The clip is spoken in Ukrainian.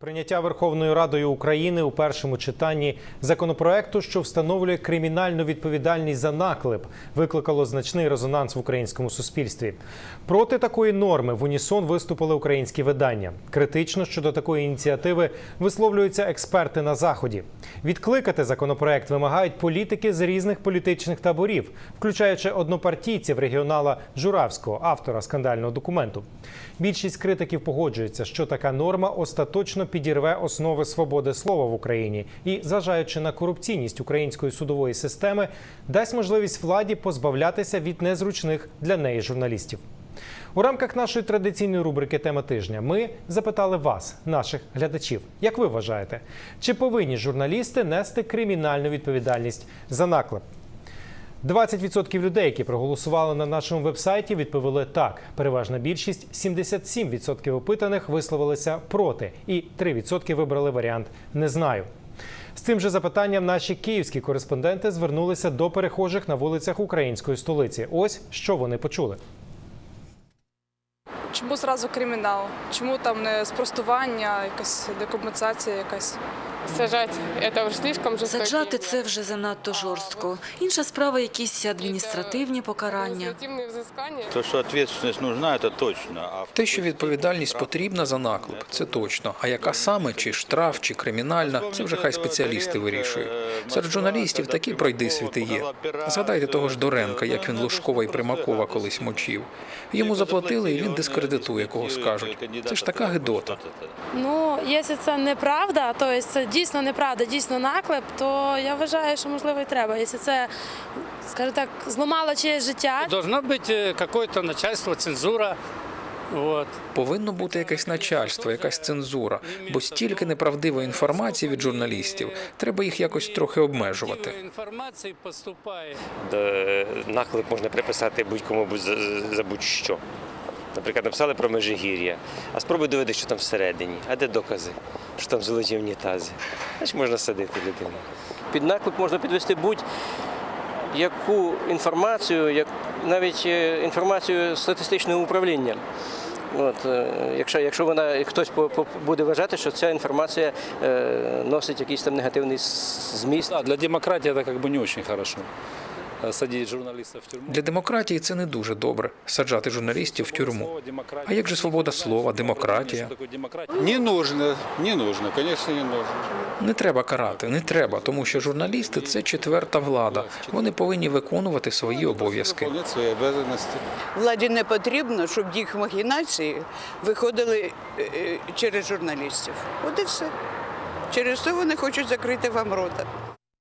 Прийняття Верховною Радою України у першому читанні законопроекту, що встановлює кримінальну відповідальність за наклеп, викликало значний резонанс в українському суспільстві. Проти такої норми в унісон виступили українські видання. Критично щодо такої ініціативи висловлюються експерти на заході. Відкликати законопроект вимагають політики з різних політичних таборів, включаючи однопартійців регіонала Журавського, автора скандального документу. Більшість критиків погоджується, що така норма остаточно підірве основи свободи слова в Україні і, зважаючи на корупційність української судової системи, дасть можливість владі позбавлятися від незручних для неї журналістів. У рамках нашої традиційної рубрики Тема тижня ми запитали вас, наших глядачів, як ви вважаєте, чи повинні журналісти нести кримінальну відповідальність за наклеп? 20% людей, які проголосували на нашому вебсайті, відповіли так. Переважна більшість 77% опитаних висловилися проти, і 3% вибрали варіант не знаю. З цим же запитанням наші київські кореспонденти звернулися до перехожих на вулицях української столиці. Ось що вони почули. Чому зразу кримінал? Чому там не спростування, якась декомпенсація якась? Сажать это уж слишком жорстоко. Саджати це вже занадто жорстко. Інша справа якісь адміністративні покарання. Взискання. То, що відповідальність нужна, це точно. Те, що відповідальність потрібна за наклеп, це точно. А яка саме, чи штраф, чи кримінальна, це вже хай спеціалісти вирішують. Серед журналістів такі пройдисвіти є. Згадайте того ж Доренка, як він Лужкова і Примакова колись мочив. Йому заплатили, і він дискредитує, кого скажуть. Це ж така гидота. Ну, якщо це неправда, то це дійсно неправда, дійсно наклеп, то я вважаю, що можливо і треба. Якщо це, скажімо так, зламало чиєсь життя, Должно быть э, какое-то начальство, цензура. Вот. Повинно бути якесь начальство, якась цензура, бо стільки неправдивої інформації від журналістів. Треба їх якось трохи обмежувати. Інформації поступає. Е, наклеп можна приписати будь-кому будь- за, за будь-що. Наприклад, написали про Межигір'я, а спробуй доведи, що там всередині. А де докази, що там золоті унітази? Значить, можна садити людину. Під наклеп можна підвести будь-яку інформацію, як навіть е, інформацію статистичного управління. От, е, якщо, якщо вона хтось буде вважати, що ця інформація е, носить якийсь там негативний зміст. Да, для демократии это как бы не очень хорошо. Садить журналистов в тюрьму. Для демократії це не дуже добре саджати журналістів в тюрму. А як же свобода слова, демократія? Не нужно, не нужно, конечно, не нужно. Не треба карати, не треба, тому що журналісти це четверта влада. Вони повинні виконувати свої обов'язки. Выполнять свои обязанности. Владі не потрібно, щоб їх махінації виходили е, е, через журналістів. От і все. Через це вони хочуть закрити вам рота.